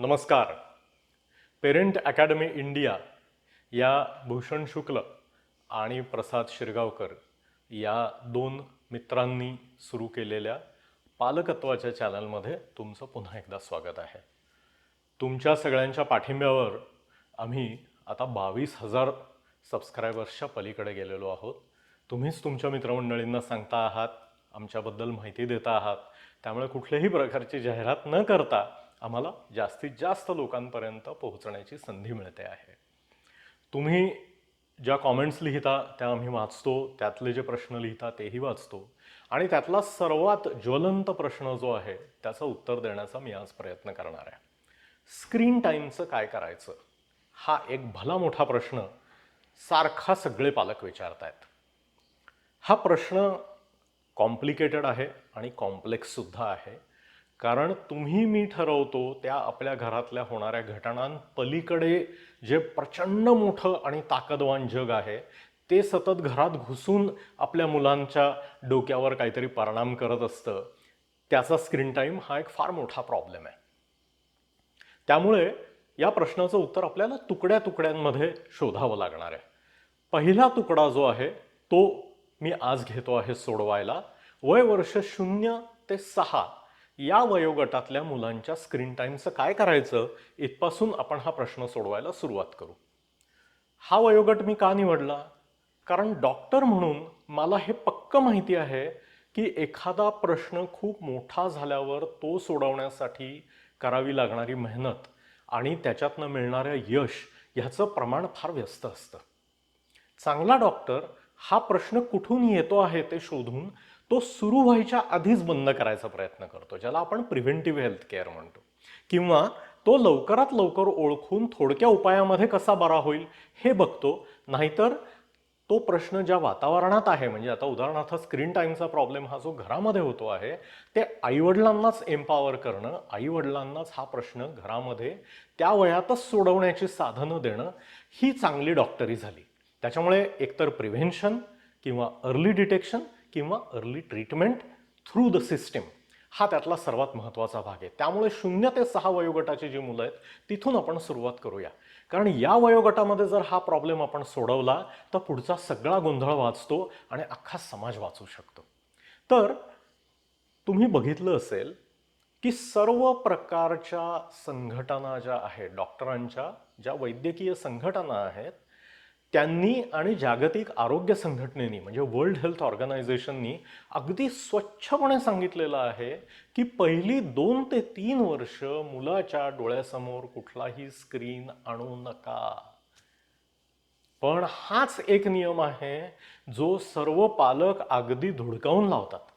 नमस्कार. Parent academy India या भूषण शुक्ल आणि प्रसाद शिरगावकर या दोन मित्रांनी सुरू केलेल्या पालकत्वाच्या चॅनलमध्ये तुमचं पुन्हा एकदा स्वागत आहे. तुमच्या सगळ्यांच्या पाठिंब्यावर आम्ही आता बावीस हजार सबस्क्रायबर्सच्या पलीकडे गेलेलो आहोत. तुम्हीच तुमच्या मित्रमंडळींना सांगता आहात आमच्याबद्दल माहिती देता आहात. त्यामुळे कुठल्याही प्रकारची जाहिरात न करता आम्हाला जास्तीत जास्त लोकांपर्यंत पोहोचण्याची संधी मिळते आहे. तुम्ही ज्या कॉमेंट्स लिहिता त्या आम्ही वाचतो त्यातले जे प्रश्न लिहिता तेही वाचतो. आणि त्यातला सर्वात ज्वलंत प्रश्न जो आहे त्याचं उत्तर देण्याचा मी आज प्रयत्न करणार आहे. स्क्रीन टाईमचं काय करायचं? हा एक भला मोठा प्रश्न सारखा सगळे पालक विचारत आहेत हा प्रश्न कॉम्प्लिकेटेड आहे आणि कॉम्प्लेक्ससुद्धा आहे. कारण तुम्ही मी ठरवतो त्या आपल्या घरातल्या होणाऱ्या घटनांपलीकडे जे प्रचंड मोठं आणि ताकदवान जग आहे ते सतत घरात घुसून आपल्या मुलांच्या डोक्यावर काहीतरी परिणाम करत असतं. त्याचा स्क्रीन टाईम हा एक फार मोठा प्रॉब्लेम आहे. त्यामुळे या प्रश्नाचं उत्तर आपल्याला तुकड्या तुकड्यांमध्ये शोधावं लागणार आहे. पहिला तुकडा जो आहे तो मी आज घेतो आहे सोडवायला. वय वर्ष शून्य ते सहा. या वयोगटातल्या मुलांच्या स्क्रीन टाईमचं काय करायचं इथपासून आपण हा प्रश्न सोडवायला सुरुवात करू. हा वयोगट मी का निवडला? कारण डॉक्टर म्हणून मला हे पक्क माहिती आहे की एखादा प्रश्न खूप मोठा झाल्यावर तो सोडवण्यासाठी करावी लागणारी मेहनत आणि त्याच्यातनं मिळणारं यश ह्याचं प्रमाण फार व्यस्त असतं. चांगला डॉक्टर हा प्रश्न कुठून येतो आहे ते शोधून तो सुरू व्हायच्या आधीच बंद करायचा प्रयत्न करतो ज्याला आपण प्रिव्हेंटिव्ह हेल्थ केअर म्हणतो. किंवा तो लवकरात लवकर ओळखून थोडक्या उपायामध्ये कसा बरा होईल हे बघतो नाहीतर तो प्रश्न ज्या वातावरणात आहे म्हणजे आता उदाहरणार्थ स्क्रीन टाईमचा प्रॉब्लेम हा जो घरामध्ये होतो आहे ते आईवडिलांनाच एम्पावर करणं आईवडिलांनाच हा प्रश्न घरामध्ये त्या वयातच सोडवण्याची साधनं देणं ही चांगली डॉक्टरी झाली. त्याच्यामुळे एकतर प्रिव्हेन्शन किंवा अर्ली डिटेक्शन किंवा early treatment through the system हा त्यातला सर्वात महत्त्वाचा भाग आहे. त्यामुळे शून्य ते सहा वयोगटाची जी मुलं आहेत तिथून आपण सुरुवात करूया. कारण या वयोगटामध्ये जर हा प्रॉब्लेम आपण सोडवला तर पुढचा सगळा गोंधळ वाचतो आणि अख्खा समाज वाचू शकतो. तर तुम्ही बघितलं असेल की सर्व प्रकारच्या संघटना ज्या आहेत डॉक्टरांच्या ज्या वैद्यकीय संघटना आहेत त्यांनी आणि जागतिक आरोग्य संघटनेनी म्हणजे वर्ल्ड हेल्थ ऑर्गनायझेशननी अगदी स्वच्छपणे सांगितलेलं आहे की पहिली दोन ते तीन वर्ष मुलाच्या डोळ्यासमोर कुठलाही स्क्रीन आणू नका. पण हाच एक नियम आहे जो सर्व पालक अगदी धुडकावून लावतात.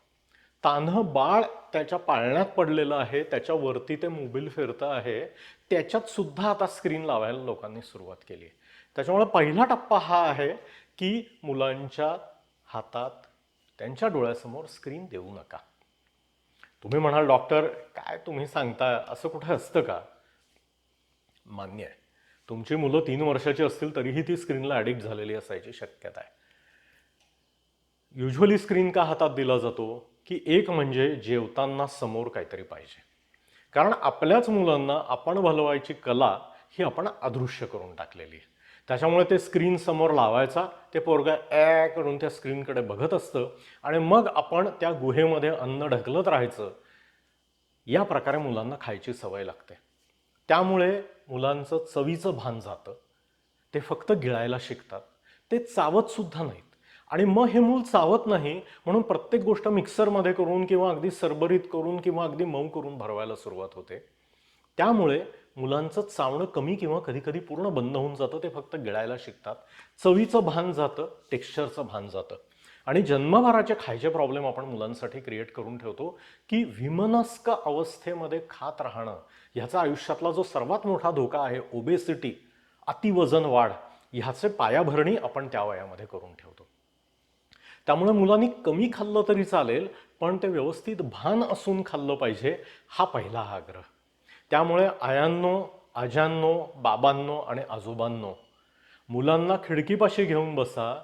तान्ह बाळ त्याच्या पाळण्यात पडलेलं आहे त्याच्यावरती ते मोबाईल फिरतं आहे त्याच्यात सुद्धा आता स्क्रीन लावायला लोकांनी सुरुवात केली आहे. त्याच्यामुळे पहिला टप्पा हा आहे की मुलांच्या हातात त्यांच्या डोळ्यासमोर स्क्रीन देऊ नका. तुम्ही म्हणाल डॉक्टर काय तुम्ही सांगताय असं कुठं असतं का? मान्य आहे. तुमची मुलं तीन वर्षाची असतील तरीही ती स्क्रीनला ॲडिक्ट झालेली असायची शक्यता आहे. युजली स्क्रीन का हातात दिला जातो? की एक म्हणजे जेवताना समोर काहीतरी पाहिजे. कारण आपल्याच मुलांना आपण भलवायची कला ही आपण अदृश्य करून टाकलेली आहे. त्याच्यामुळे ते स्क्रीन समोर लावायचा ते पोरगा ॲ करून त्या स्क्रीनकडे बघत असतं आणि मग आपण त्या गुहेमध्ये अन्न ढकलत राहायचं. या प्रकारे मुलांना खायची सवय लागते. त्यामुळे मुलांचं चवीचं भान जातं. ते फक्त गिळायला शिकतात. ते चावत सुद्धा नाहीत. आणि मग हे मूल चावत नाही म्हणून प्रत्येक गोष्ट मिक्सरमध्ये करून किंवा अगदी सरबरीत करून किंवा अगदी मऊ करून भरवायला सुरुवात होते. त्यामुळे मुलांचं चावणं कमी किंवा कधीकधी पूर्ण बंद होऊन जातं ते फक्त गिळायला शिकतात. चवीचं भान जातं टेक्स्चरचं भान जातं. आणि जन्मभराचे खायचे प्रॉब्लेम आपण मुलांसाठी क्रिएट करून ठेवतो की विमनस्क अवस्थेमध्ये खात राहणं ह्याचा आयुष्यातला जो सर्वात मोठा धोका आहे ओबेसिटी अतिवजन वाढ ह्याचे पायाभरणी आपण त्या वयामध्ये करून ठेवतो. त्यामुळे मुलांनी कमी खाल्लं तरी चालेल पण ते व्यवस्थित भान असून खाल्लं पाहिजे हा पहिला आग्रह. त्यामुळे आयांनो आजांनो बाबांनो आणि आजोबांनो मुलांना खिडकीपाशी घेऊन बसा.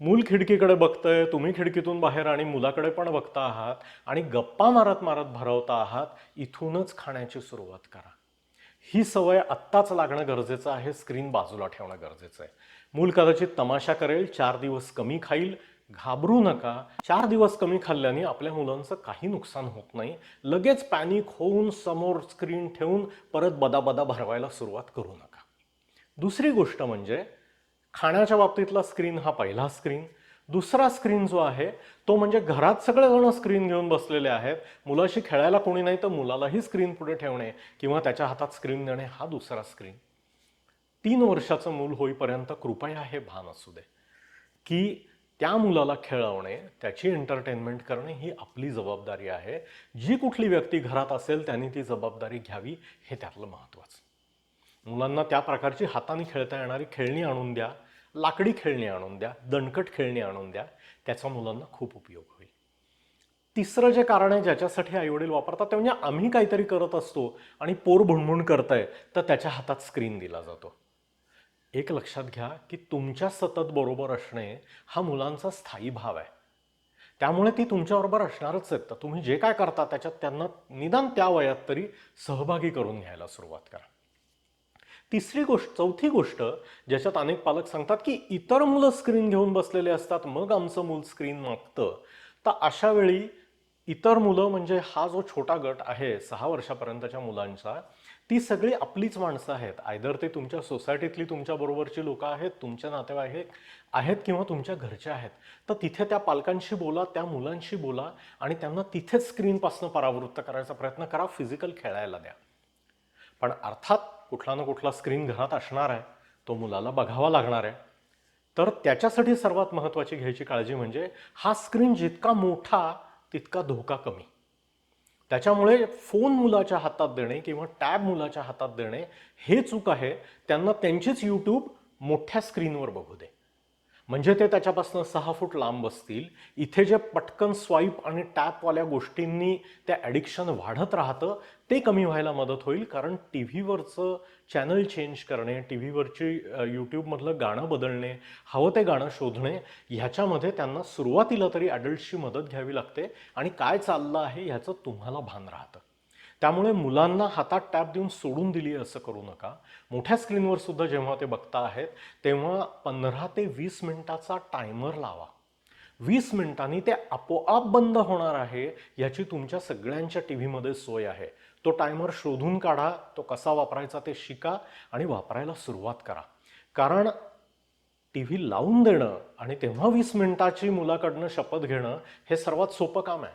मूल खिडकीकडे बघतंय तुम्ही खिडकीतून बाहेर आणि मुलाकडे पण बघता आहात आणि गप्पा मारत मारत भरवता आहात इथूनच खाण्याची सुरुवात करा. ही सवय आत्ताच लागणं गरजेचं आहे स्क्रीन बाजूला ठेवणं गरजेचं आहे. मूल कदाचित तमाशा करेल चार दिवस कमी खाईल. घाबरू नका. चार दिवस कमी खाल्ल्याने आपल्या मुलांचं काही नुकसान होत नाही. लगेच पॅनिक होऊन समोर स्क्रीन ठेवून परत बदाबदा भरवायला सुरुवात करू नका. दुसरी गोष्ट म्हणजे खाण्याच्या बाबतीतला स्क्रीन हा पहिला स्क्रीन दुसरा स्क्रीन जो आहे तो म्हणजे घरात सगळेजण स्क्रीन घेऊन बसलेले आहेत. मुलाशी खेळायला कोणी नाही तर मुलालाही स्क्रीन पुढे ठेवणे किंवा त्याच्या हातात स्क्रीन देणे हा दुसरा स्क्रीन तीन वर्षाचं मूल होईपर्यंत कृपया हे भान असू दे. की त्या मुलाला खेळवणे त्याची एंटरटेनमेंट करणे ही आपली जबाबदारी आहे. जी कुठली व्यक्ती घरात असेल त्यांनी ती जबाबदारी घ्यावी हे त्यातलं महत्त्वाचं. मुलांना त्या प्रकारची हाताने खेळता येणारी खेळणी आणून द्या लाकडी खेळणी आणून द्या दणकट खेळणी आणून द्या त्याचा मुलांना खूप उपयोग होईल. तिसरं जे कारण आहे ज्याच्यासाठी आईवडील वापरतात ते म्हणजे आम्ही काहीतरी करत असतो आणि पोर भुणभुण करतंय तर त्याच्या हातात स्क्रीन दिला जातो. एक लक्षात घ्या की तुमच्या सतत बरोबर असणे हा मुलांचा स्थायी भाव आहे. त्यामुळे ती तुमच्याबरोबर असणारच आहेत. तर तुम्ही जे काय करता त्याच्यात त्यांना निदान त्या वयात तरी सहभागी करून घ्यायला सुरुवात करा. तिसरी गोष्ट चौथी गोष्ट ज्याच्यात अनेक पालक सांगतात की इतर मुलं स्क्रीन घेऊन बसलेले असतात मग आमचं मूल स्क्रीन मागतं. तर अशा वेळी इतर मुलं म्हणजे हा जो छोटा गट आहे सहा वर्षापर्यंतच्या मुलांचा ती सगळी आपलीच माणसं आहेत. आयदर ते तुमच्या सोसायटीतली तुमच्या बरोबरची लोकं आहेत तुमच्या नातेवाईक आहेत किंवा तुमच्या घरच्या आहेत. तर तिथे त्या पालकांशी बोला त्या मुलांशी बोला आणि त्यांना तिथेच स्क्रीनपासून परावृत्त करायचा प्रयत्न करा फिजिकल खेळायला द्या. पण अर्थात कुठला ना कुठला स्क्रीन घरात असणार आहे तो मुलाला बघावा लागणार आहे. तर त्याच्यासाठी सर्वात महत्त्वाची घ्यायची काळजी म्हणजे हा स्क्रीन जितका मोठा तितका धोका कमी. त्याच्यामुळे फोन मुलाच्या हातात देणे किंवा टॅब मुलाच्या हातात देणे हे चूक आहे. त्यांना त्यांचीच यूट्यूब मोठ्या स्क्रीनवर बघू दे. म्हणजे ते त्याच्यापासून सहा फूट लांब असतील. इथे जे पटकन स्वाईप आणि टॅपवाल्या गोष्टींनी त्या ॲडिक्शन वाढत राहतं ते कमी व्हायला मदत होईल. कारण टी व्हीवरचं चॅनल चेंज करणे टी व्हीवरची यूट्यूबमधलं गाणं बदलणे हवं ते गाणं शोधणे ह्याच्यामध्ये त्यांना सुरुवातीला तरी ॲडल्टची मदत घ्यावी लागते. आणि काय चाललं आहे ह्याचं तुम्हाला भान राहतं. त्यामुळे मुलांना हातात टॅप देऊन सोडून दिली असं करू नका. मोठ्या स्क्रीनवर सुद्धा जेव्हा ते बघता आहेत तेव्हा पंधरा ते वीस मिनिटाचा टायमर लावा. वीस मिनिटांनी ते आपोआप बंद होणार आहे याची तुमच्या सगळ्यांच्या टी व्हीमध्ये सोय आहे. तो टायमर शोधून काढा तो कसा वापरायचा ते शिका आणि वापरायला सुरुवात करा. कारण टी व्ही लावून देणं आणि तेव्हा वीस मिनिटाची मुलाकडनं शपथ घेणं हे सर्वात सोपं काम आहे.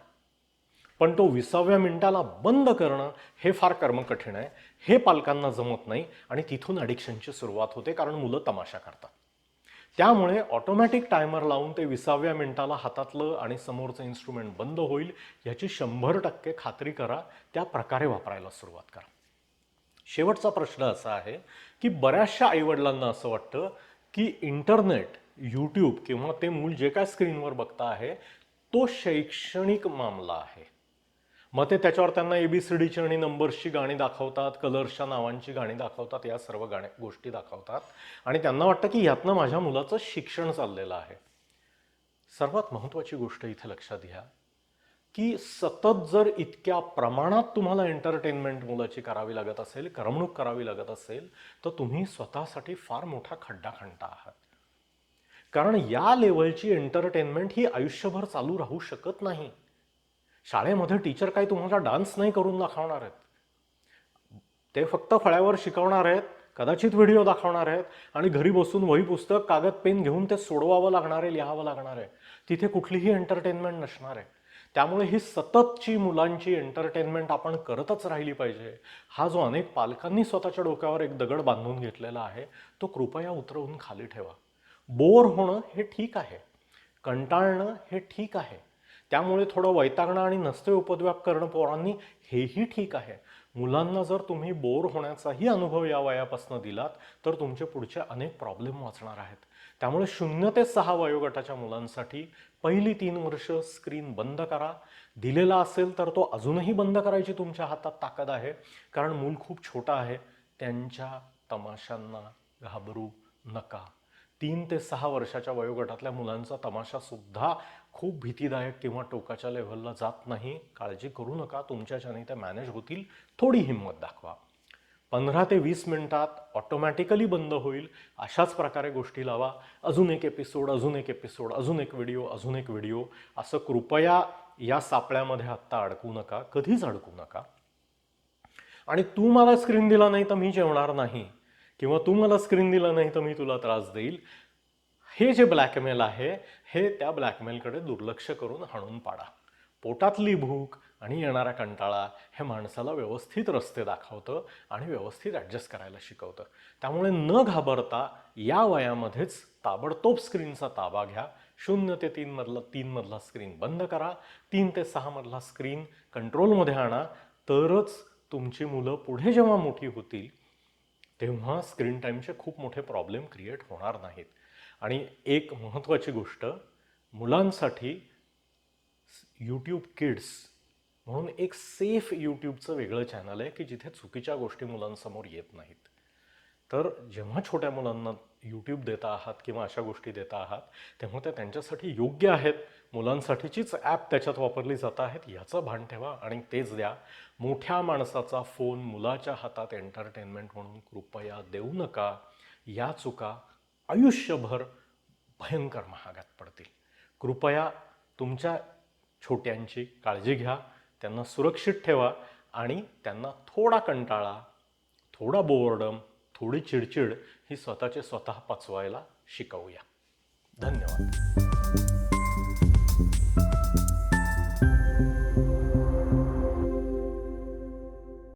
पण तो विसाव्या मिनिटाला बंद करणं हे फार कर्मकठीण आहे. हे पालकांना जमत नाही आणि तिथून ॲडिक्शनची सुरुवात होते कारण मुलं तमाशा करतात. त्यामुळे ऑटोमॅटिक टायमर लावून ते विसाव्या मिनिटाला हातातलं आणि समोरचं इन्स्ट्रुमेंट बंद होईल याची शंभर टक्के खात्री करा. त्या प्रकारे वापरायला सुरुवात करा. शेवटचा प्रश्न असा आहे की बऱ्याचशा आईवडिलांना असं वाटतं की इंटरनेट यूट्यूब किंवा ते मूल जे काय स्क्रीनवर बघता आहे तो शैक्षणिक मामला आहे. मग ते त्याच्यावर त्यांना एबीसीडीची आणि नंबर्सची गाणी दाखवतात कलर्सच्या नावांची गाणी दाखवतात या सर्व गाण्या गोष्टी दाखवतात. आणि त्यांना वाटतं की यातनं माझ्या मुलाचं शिक्षण चाललेलं आहे. सर्वात महत्त्वाची गोष्ट इथे लक्षात घ्या की सतत जर इतक्या प्रमाणात तुम्हाला एंटरटेनमेंट मुलाची करावी लागत असेल करमणूक करावी लागत असेल तर तुम्ही स्वतःसाठी फार मोठा खड्डा खणता आहात. कारण या लेवलची एंटरटेनमेंट ही आयुष्यभर चालू राहू शकत नाही. शाळेमध्ये टीचर काही तुम्हाला डान्स नाही करून दाखवणार आहेत. ते फक्त फळ्यावर शिकवणार आहेत कदाचित व्हिडिओ दाखवणार आहेत आणि घरी बसून वही पुस्तक कागद पेन घेऊन ते सोडवावं लागणार आहे लिहावं लागणार आहे. तिथे कुठलीही एंटरटेनमेंट नसणार आहे. त्यामुळे ही सततची मुलांची एंटरटेनमेंट आपण करतच राहिली पाहिजे. हा जो अनेक पालकांनी स्वतःच्या डोक्यावर एक दगड बांधून घेतलेला आहे तो कृपया उतरवून खाली ठेवा. बोर होणं हे ठीक आहे. कंटाळणं हे ठीक आहे. त्यामुळे थोडं वैतागणं आणि नसते उपद्व्याप करणं पोरांनी हेही ठीक आहे. मुलांना जर तुम्ही बोर होण्याचाही अनुभव या वयापासून दिलात तर तुमचे पुढचे अनेक प्रॉब्लेम वाचणार आहेत. त्यामुळे शून्य ते सहा वयोगटाच्या मुलांसाठी पहिली तीन वर्ष स्क्रीन बंद करा. दिलेला असेल तर तो अजूनही बंद करायची तुमच्या हातात ताकद आहे. कारण मूल खूप छोटा आहे. त्यांच्या तमाशांना घाबरू नका. तीन ते सहा वर्षाच्या वयोगटातल्या मुलांचा तमाशासुद्धा खूप भीतीदायक किंवा टोकाच्या लेव्हलला जात नाही. काळजी करू नका तुमच्याच्याने त्या मॅनेज होतील. थोडी हिंमत दाखवा. पंधरा ते वीस मिनिटात ऑटोमॅटिकली बंद होईल. अशाच प्रकारे गोष्टी लावा. अजून एक एपिसोड अजून एक एपिसोड अजून एक व्हिडिओ अजून एक व्हिडिओ असं कृपया या सापळ्यामध्ये आत्ता अडकू नका. कधीच अडकू नका. आणि तू मला स्क्रीन दिला नाही तर मी जेवणार नाही. किंवा तू मला स्क्रीन दिला नाही तर मी तुला त्रास देईल. हे जे ब्लॅकमेल आहे हे त्या ब्लॅकमेलकडे दुर्लक्ष करून हाणून पाडा. पोटातली भूक आणि येणारा कंटाळा हे माणसाला व्यवस्थित रस्ते दाखवतं आणि व्यवस्थित ॲडजस्ट करायला शिकवतं. त्यामुळे न घाबरता या वयामध्येच ताबडतोब स्क्रीनचा ताबा घ्या. शून्य ते तीनमधला तीनमधला स्क्रीन बंद करा. तीन ते सहामधला स्क्रीन कंट्रोलमध्ये आणा. तरच तुमची मुलं पुढे जेव्हा मोठी होतील तेव्हा स्क्रीन टाईमचे खूप मोठे प्रॉब्लेम क्रिएट होणार नाहीत. आणि एक महत्त्वाची गोष्ट मुलांसाठी यूट्यूब किड्स म्हणून एक सेफ यूट्यूबचं वेगळं चॅनल आहे की जिथे चुकीच्या गोष्टी मुलांसमोर येत नाहीत. तर जेव्हा छोट्या मुलांना यूट्यूब देता आहात किंवा अशा गोष्टी देता आहात तेव्हा त्या त्यांच्यासाठी योग्य आहेत. मुलांसाठीचीच ॲप त्याच्यात वापरली जात आहेत. याचं भान ठेवा आणि तेच द्या. मोठ्या माणसाचा फोन मुलाच्या हातात एंटरटेनमेंट म्हणून कृपया देऊ नका. या चुका आयुष्यभर भयंकर महागात पडतील. कृपया तुमच्या छोट्यांची काळजी घ्या त्यांना सुरक्षित ठेवा आणि त्यांना थोडा कंटाळा थोडा बोर्डम थोडी चिडचिड ही स्वतःचे स्वतः पचवायला शिकवूया. धन्यवाद.